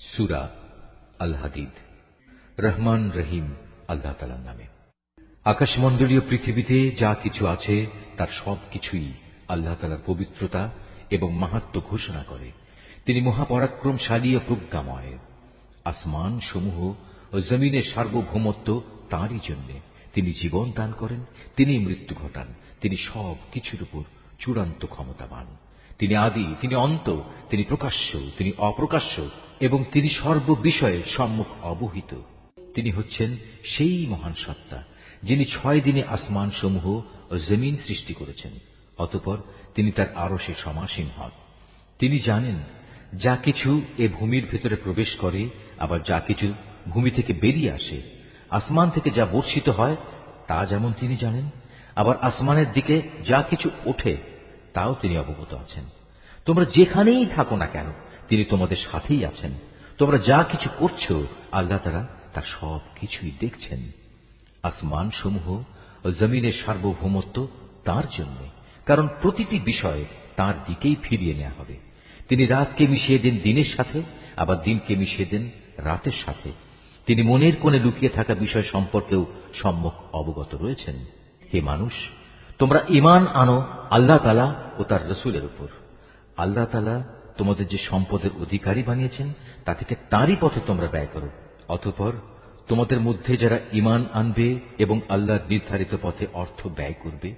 সুরা আল হাদিদ রহমান রহিম, আল্লাহ তালার নামে। আকাশমণ্ডলীয় পৃথিবীতে যা কিছু আছে, তার সব কিছুই আল্লাহ তালার পবিত্রতা এবং মাহাত্ম ঘোষণা করে। তিনি মহাপরাক্রমশালী ও প্রজ্ঞাময়। আসমান সমূহ ও জমিনের সার্বভৌমত্ব তাঁরই জন্যে। তিনি জীবন দান করেন, তিনি মৃত্যু ঘটান, তিনি সব কিছুর উপর চূড়ান্ত ক্ষমতাবান। তিনি আদি, তিনি অন্ত, তিনি প্রকাশ্য, তিনি অপ্রকাশ্য এবং তিনি সর্ববিষয়ে সম্মুখ অবহিত। তিনি হচ্ছেন সেই মহান সত্তা, যিনি ছয় দিনে আসমান সমূহ ও জমিন সৃষ্টি করেছেন, অতপর তিনি তার আরও সে সমাসীন হন। তিনি জানেন, যা কিছু এ ভূমির ভেতরে প্রবেশ করে, আবার যা কিছু ভূমি থেকে বেরিয়ে আসে, আসমান থেকে যা বর্ষিত হয়, তা যেমন তিনি জানেন, আবার আসমানের দিকে যা কিছু ওঠে, তাও তিনি অবগত আছেন। তোমরা যেখানেই থাকো না কেন তিনি তোমাদের সাথেই আছেন। তোমরা যা কিছু করছ, আল্লাহ তারা তার সব কিছুই দেখছেন। আসমান সমূহ জমিনের সার্বভৌমত্ব তার জন্য, কারণ প্রতিটি বিষয় তার দিকেই ফিরিয়ে নেওয়া হবে। তিনি রাতকে মিশিয়ে দেন দিনের সাথে, আবার দিনকে মিশিয়ে দেন রাতের সাথে। তিনি মনের কোণে লুকিয়ে থাকা বিষয় সম্পর্কেও সম্মুখ অবগত রয়েছেন। হে মানুষ, তোমরা ইমান আনো আল্লাহ তালা ও তার রসুলের উপর। আল্লাহ তালা তোমাদের যে সম্পদের অধিকারী বানিয়েছেন, তা থেকে তারই পথে তোমরা ব্যয় করো। অতপর তোমাদের মধ্যে যারা ইমান আনবে এবং আল্লাহর নির্ধারিত পথে অর্থ ব্যয় করবে,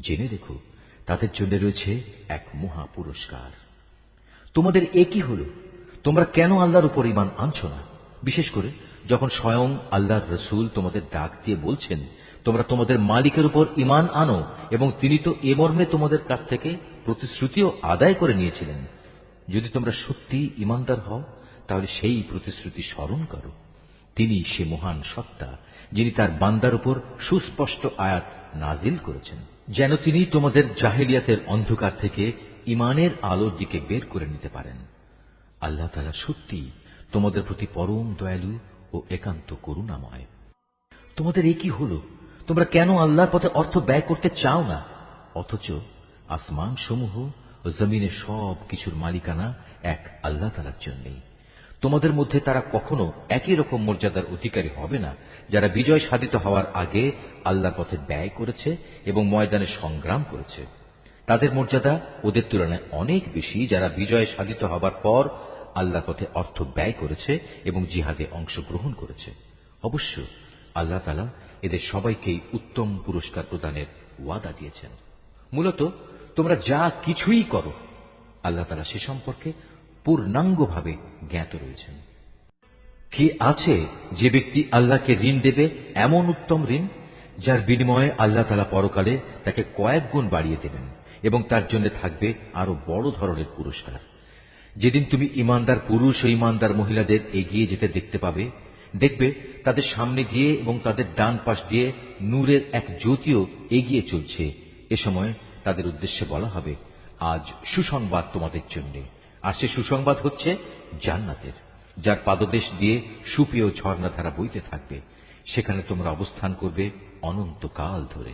জেনে রেখো, তাদের জন্য রয়েছে এক মহা পুরস্কার। তোমাদের একই হল? তোমরা কেন আল্লাহর উপর ইমান আনছো না? বিশেষ করে যখন স্বয়ং আল্লাহর রসুল তোমাদের ডাক দিয়ে বলছেন, তোমরা তোমাদের মালিকের উপর ইমান আনো এবং তিনি তো এ মর্মে তোমাদের কাছ থেকে প্রতিশ্রুতিও আদায় করে নিয়েছিলেন। যদি তোমরা সত্যি ইমানদার হও, তাহলে সেই প্রতিশ্রুতি স্মরণ করো। তিনি সে মহান সত্তা, যিনি তার বান্দার উপর সুস্পষ্ট আয়াত নাজিল করেছেন, যেন তিনি তোমাদের জাহেলিয়াতের অন্ধকার থেকে ইমানের আলোর দিকে বের করে নিতে পারেন। আল্লাহ তালা সত্যি তোমাদের প্রতি পরম দয়ালু ও একান্ত করুণাময়। তোমাদের এ কি হল? তোমরা কেন আল্লাহর পথে অর্থ ব্যয় করতে চাও না? অথচ আসমান সমূহ ও জমিনের সব কিছুর মালিকানা এক আল্লাহ তালার জন্যেই। তোমাদের মধ্যে তারা কখনো একই রকম মর্যাদার অধিকারী হবে না, যারা বিজয় সাধিত হওয়ার আগে আল্লাহ পথে ব্যয় করেছে এবং ময়দানে সংগ্রাম করেছে। তাদের মর্যাদা ওদের তুলনায় অনেক বেশি, যারা বিজয় সাধিত হবার পর আল্লাহ পথে অর্থ ব্যয় করেছে এবং জিহাদে অংশগ্রহণ করেছে। অবশ্য আল্লাহ তালা এদের সবাইকেই উত্তম পুরস্কার প্রদানের ওয়াদা দিয়েছেন। মূলত তোমরা যা কিছুই করো, আল্লাহ তালা সে সম্পর্কে পূর্ণাঙ্গভাবে জ্ঞাত রয়েছেন। কে আছে যে ব্যক্তি আল্লাহকে ঋণ দেবে এমন উত্তম ঋণ, যার বিনিময়ে আল্লাহ তালা পরকালে তাকে কয়েক গুণ বাড়িয়ে দেবেন এবং তার জন্য থাকবে আরও বড় ধরনের পুরস্কার। যেদিন তুমি ইমানদার পুরুষ ও ইমানদার মহিলাদের এগিয়ে যেতে দেখতে পাবে, দেখবে তাদের সামনে দিয়ে এবং তাদের ডান পাশ দিয়ে নূরের এক জ্যোতিও এগিয়ে চলছে। এ সময় তাদের উদ্দেশ্যে বলা হবে, আজ সুসংবাদ তোমাদের জন্য। আর সে সুসংবাদ হচ্ছে জান্নাতের, যার পাদদেশ দিয়ে সুপেয় ঝর্ণাধারা বইতে থাকবে। সেখানে তোমরা অবস্থান করবে অনন্তকাল ধরে।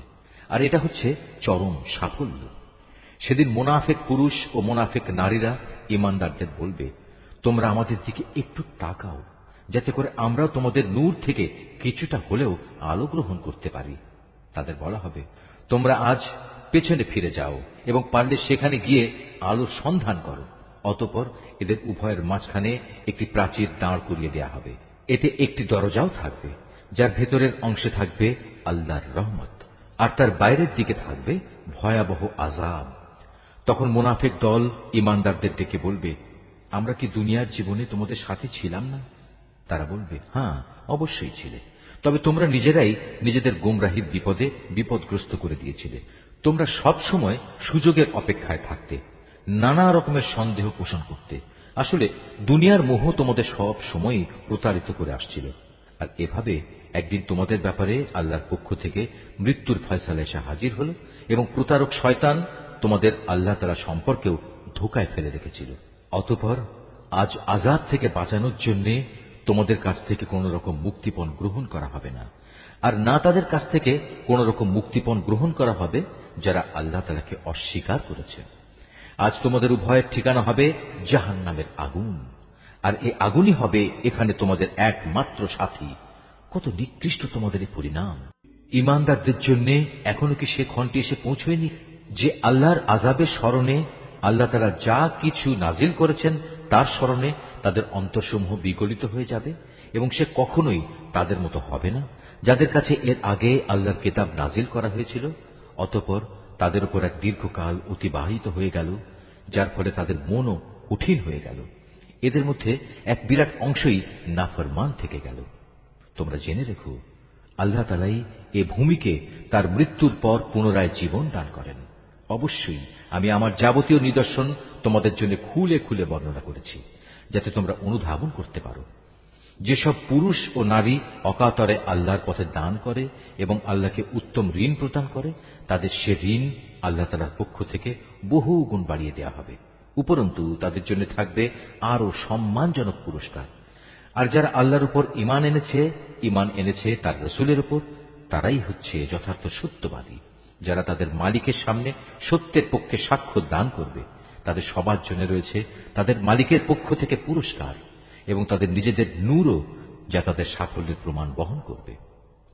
আর এটা হচ্ছে চরম সাফল্য। সেদিন মোনাফেক পুরুষ ও মোনাফেক নারীরা ইমানদারদের বলবে, তোমরা আমাদের দিকে একটু তাকাও, যাতে করে আমরাও তোমাদের নূর থেকে কিছুটা হলেও আলো গ্রহণ করতে পারি। তাদের বলা হবে, তোমরা আজ পেছনে ফিরে যাও এবং পারলে সেখানে গিয়ে আলোর সন্ধান করো। অতপর এদের উভয়ের মাঝখানে একটি প্রাচীর দাঁড় করিয়ে দেয়া হবে। এতে একটি দরজাও থাকবে, যার ভেতরের অংশে থাকবে আল্লাহর রহমত, আর তার বাইরের দিকে থাকবে ভয়াবহ আজাব তখন মোনাফেক দল ইমানদারদের ডেকে বলবে, আমরা কি দুনিয়ার জীবনে তোমাদের সাথে ছিলাম না? তারা বলবে হ্যাঁ অবশ্যই ছিলে। তবে তোমরা নিজেরাই নিজেদের গোমরাহির বিপদে বিপদগ্রস্ত করে দিয়েছিলে। তোমরা সব সময় সুযোগের অপেক্ষায় থাকতে, নানা রকমের সন্দেহ পোষণ করতে। আসলে, দুনিয়ার মোহ তোমাদের সব সময়ই প্রতারিত করে আসছিল। আর এভাবে একদিন তোমাদের ব্যাপারে আল্লাহর পক্ষ থেকে মৃত্যুর ফয়সালা এসে হাজির হল এবং প্রতারক শয়তান তোমাদের আল্লাহ তালা সম্পর্কেও ধোকায় ফেলে রেখেছিল। অতপর আজ আজাদ থেকে বাঁচানোর জন্য তোমাদের কাছ থেকে কোন রকম মুক্তিপণ গ্রহণ করা হবে না। আর না তাদের কাছ থেকে কোন রকম মুক্তিপণ গ্রহণ করা হবে, যারা আল্লাহ তালাকে অস্বীকার করেছে। আজ তোমাদের উভয়ের ঠিকানা হবে জাহান নামের আগুন। আর এ আগুনই হবে এখানে তোমাদের একমাত্র সাথী। কত নিকৃষ্ট তোমাদের পরিণাম। ইমানদারদের জন্য এখনও কি সে ক্ষণটি এসে পৌঁছয়নি, যে আল্লাহর আজাবের স্মরণে আল্লাহ তারা যা কিছু নাজিল করেছেন তার স্মরণে তাদের অন্তঃসমূহ বিগলিত হয়ে যাবে এবং সে কখনোই তাদের মতো হবে না, যাদের কাছে এর আগে আল্লাহর কিতাব নাজিল করা হয়েছিল, অতপর তাদের উপর এক দীর্ঘকাল অতিবাহিত হয়ে গেল, যার ফলে তাদের মনও কঠিন হয়ে গেল। এদের মধ্যে এক বিরাট অংশই নাফরমান থেকে গেল। তোমরা জেনে রেখো, আল্লাহ তালাই এ ভূমিকে তার মৃত্যুর পর পুনরায় জীবন দান করেন। অবশ্যই আমি আমার যাবতীয় নিদর্শন তোমাদের জন্য খুলে খুলে বর্ণনা করেছি। যাতে তোমরা অনুধাবন করতে পারো। যেসব পুরুষ ও নারী অকাতরে আল্লাহর পথে দান করে এবং আল্লাহকে উত্তম ঋণ প্রদান করে, তাদের সে ঋণ আল্লাহ তালার পক্ষ থেকে বহু গুণ বাড়িয়ে দেওয়া হবে। উপরন্তু, তাদের জন্য থাকবে আরও সম্মানজনক পুরস্কার। আর যারা আল্লাহর উপর ইমান এনেছে ইমান এনেছে তার রসুলের উপর, তারাই হচ্ছে যথার্থ সত্যবাদী, যারা তাদের মালিকের সামনে সত্যের পক্ষে সাক্ষ্য দান করবে। তাদের সবার জন্য রয়েছে তাদের মালিকের পক্ষ থেকে পুরস্কার এবং তাদের নিজেদের নূরও যা তাদের সাফল্যের প্রমাণ বহন করবে।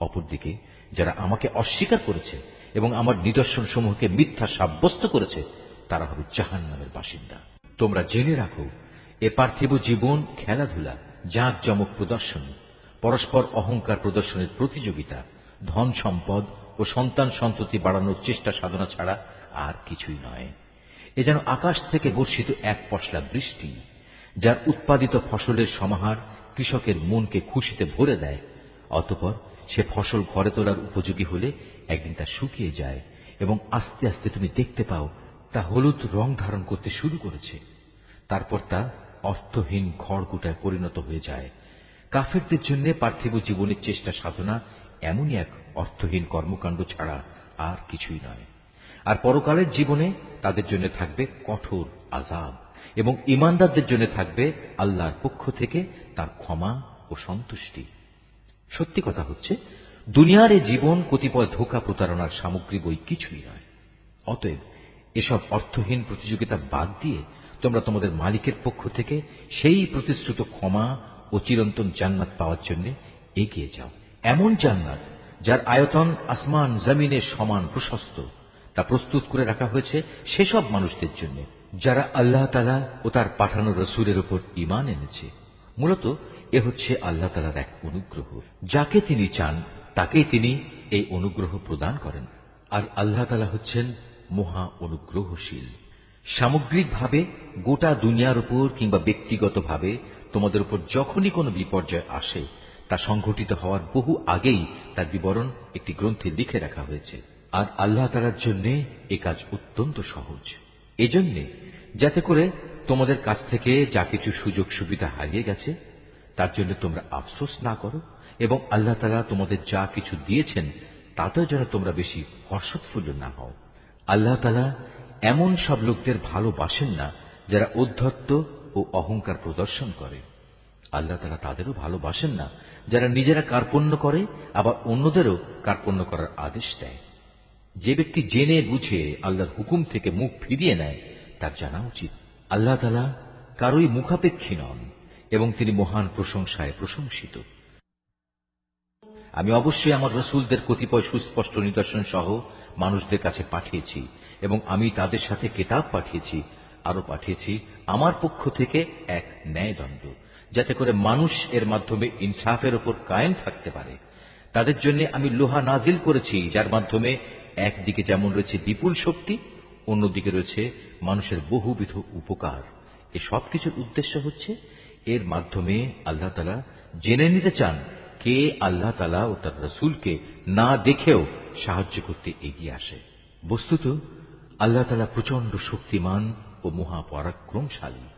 অপরদিকে, যারা আমাকে অস্বীকার করেছে এবং আমার নিদর্শন সমূহকে মিথ্যা সাব্যস্ত করেছে, তারা হবে জাহান নামের বাসিন্দা। তোমরা জেনে রাখো, এ পার্থিব জীবন খেলাধুলা জাঁক জমক প্রদর্শন, পরস্পর অহংকার প্রদর্শনের প্রতিযোগিতা, ধন সম্পদ ও সন্তান সন্ততি বাড়ানোর চেষ্টা সাধনা ছাড়া আর কিছুই নয়। এ যেন আকাশ থেকে বর্ষিত এক পশলা বৃষ্টি, যার উৎপাদিত ফসলের সমাহার কৃষকের মনকে খুশিতে ভরে দেয়, অতপর সে ফসল ঘরে তোলার উপযোগী হলে একদিন তা শুকিয়ে যায় এবং আস্তে আস্তে তুমি দেখতে পাও তা হলুদ রং ধারণ করতে শুরু করেছে। তারপর তা অর্থহীন খড়কুটায় পরিণত হয়ে যায়। কাফেরদের জন্য পার্থিব জীবনের চেষ্টা সাধনা এমনই এক অর্থহীন কর্মকাণ্ড ছাড়া আর কিছুই নয়। আর পরকালের জীবনে তাদের জন্য থাকবে কঠোর আজাব এবং ইমানদারদের জন্য থাকবে আল্লাহর পক্ষ থেকে তার ক্ষমা ও সন্তুষ্টি। সত্যি কথা হচ্ছে, দুনিয়ার এই জীবন কতিপয় ধোকা প্রতারণার সামগ্রী বই কিছুই নয়। অতএব এসব অর্থহীন প্রতিযোগিতা বাদ দিয়ে তোমরা তোমাদের মালিকের পক্ষ থেকে সেই প্রতিশ্রুত ক্ষমা ও চিরন্তন জান্নাত পাওয়ার জন্য এগিয়ে যাও। এমন জান্নাত যার আয়তন আসমান জমিনের সমান প্রশস্ত। তা প্রস্তুত করে রাখা হয়েছে সেসব মানুষদের জন্য, যারা আল্লাহ তালা ও তার পাঠানো রসুলের উপর ইমান এনেছে। মূলত এ হচ্ছে আল্লাহ তালার এক অনুগ্রহ, যাকে তিনি চান, তাকেই তিনি এই অনুগ্রহ প্রদান করেন। আর আল্লাহ তালা হচ্ছেন মহা অনুগ্রহশীল। সামগ্রিকভাবে গোটা দুনিয়ার উপর কিংবা ব্যক্তিগতভাবে তোমাদের উপর যখনই কোনো বিপর্যয় আসে, তা সংঘটিত হওয়ার বহু আগেই তার বিবরণ একটি গ্রন্থে লিখে রাখা হয়েছে। আর আল্লাহ তালার জন্য এ কাজ অত্যন্ত সহজ। এজন্যে যাতে করে তোমাদের কাছ থেকে যা কিছু সুযোগ সুবিধা হারিয়ে গেছে, তার জন্য তোমরা আফসোস না করো এবং আল্লাহ তালা তোমাদের যা কিছু দিয়েছেন, তাতেও যেন তোমরা বেশি হর্ষোৎফুল্ল না হও। আল্লাহ তালা এমন সব লোকদের ভালোবাসেন না যারা অধ্যত্ত ও অহংকার প্রদর্শন করে। আল্লাহ তালা তাদেরও ভালোবাসেন না যারা নিজেরা কার্পণ্য করে, আবার অন্যদেরও কার্পণ্য করার আদেশ দেয়। যে ব্যক্তি জেনে বুঝে আল্লাহর হুকুম থেকে মুখ ফিরিয়ে নেয়, তার জানা উচিত। আল্লাহ তালা কারোই মুখাপেক্ষী নন এবং তিনি মহান প্রশংসায় প্রশংসিত। আমি অবশ্যই আমার রসুলদের কতিপয় সুস্পষ্ট নিদর্শন সহ মানুষদের কাছে পাঠিয়েছি এবং আমি তাদের সাথে কেতাব পাঠিয়েছি আরও পাঠিয়েছি আমার পক্ষ থেকে এক ন্যায়দণ্ড, যাতে করে মানুষ এর মাধ্যমে ইনসাফের ওপর কায়েম থাকতে পারে। তাদের জন্য আমি লোহা নাজিল করেছি, যার মাধ্যমে একদিকে যেমন রয়েছে বিপুল শক্তি, অন্যদিকে রয়েছে মানুষের বহুবিধ উপকার। এ সব কিছুর উদ্দেশ্য হচ্ছে, এর মাধ্যমে আল্লাহ তালা জেনে নিতে চান কে আল্লাহ তালা ও তার রসুলকে না দেখেও সাহায্য করতে এগিয়ে আসে। বস্তুত, আল্লাহ তালা প্রচণ্ড শক্তিমান ও মহাপরাক্রমশালী।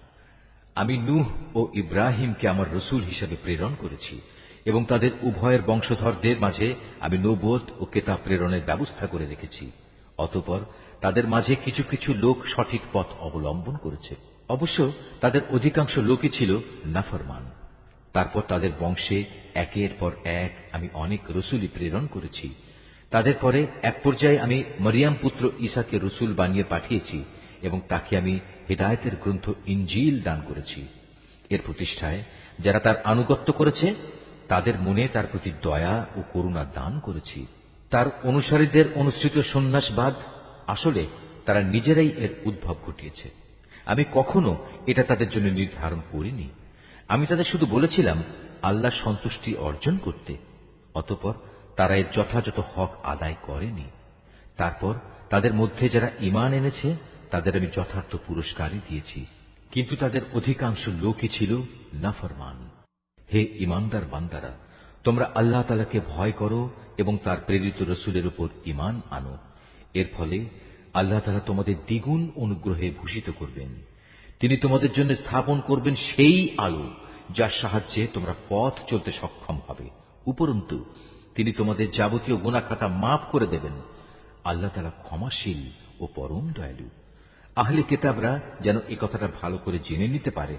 আমি নূহ ও ইব্রাহিমকে আমার রসুল হিসেবে প্রেরণ করেছি। এবং তাদের উভয়ের বংশধরদের মাঝে আমি নবোধ ও কেতা প্রেরণের ব্যবস্থা করে রেখেছি। অতপর তাদের মাঝে কিছু কিছু লোক সঠিক পথ অবলম্বন করেছে। অবশ্য তাদের অধিকাংশ লোকই ছিল নাফরমান। তারপর তাদের বংশে একের পর এক আমি অনেক রসুলই প্রেরণ করেছি। তাদের পরে এক পর্যায়ে আমি মরিয়াম পুত্র ঈসাকে রসুল বানিয়ে পাঠিয়েছি এবং তাকে আমি হেদায়তের গ্রন্থ ইঞ্জিল দান করেছি। এর প্রতিষ্ঠায় যারা তার আনুগত্য করেছে তাদের মনে তার প্রতি দয়া ও করুণা দান করেছি। তার অনুসারীদের অনুসৃত সন্ন্যাসবাদ আসলে তারা নিজেরাই এর উদ্ভব ঘটিয়েছে। আমি কখনো এটা তাদের জন্য নির্ধারণ করিনি। আমি তাদের শুধু বলেছিলাম, আল্লাহ সন্তুষ্টি অর্জন করতে। অতপর তারা এর যথাযথ হক আদায় করেনি। তারপর তাদের মধ্যে যারা ইমান এনেছে, তাদের আমি যথার্থ পুরস্কারই দিয়েছি। কিন্তু তাদের অধিকাংশ লোকই ছিল নাফরমান। হে ইমানদার বান্দারা, তোমরা আল্লাহ তালাকে ভয় করো এবং তার প্রেরিত রসুলের উপর ইমান আনো। এর ফলে আল্লাহ তালা তোমাদের দ্বিগুণ অনুগ্রহে ভূষিত করবেন। তিনি তোমাদের জন্য স্থাপন করবেন সেই আলো যার সাহায্যে তোমরা পথ চলতে সক্ষম হবে। উপরন্তু, তিনি তোমাদের যাবতীয় গুণাখাতা মাফ করে দেবেন। আল্লাহ তালা ক্ষমাশীল ও পরম দয়ালু। আহলে কেতাবরা যেন এ কথাটা ভালো করে জেনে নিতে পারে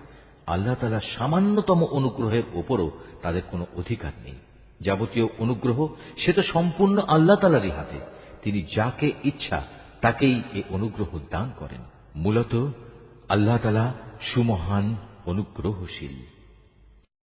আল্লাহ তালা সামান্যতম অনুগ্রহের ওপরও তাদের কোনো অধিকার নেই। যাবতীয় অনুগ্রহ সে তো সম্পূর্ণ আল্লাহ তালারই হাতে। তিনি যাকে ইচ্ছা তাকেই এ অনুগ্রহ দান করেন। মূলত আল্লাহ তালা সুমহান, অনুগ্রহশীল।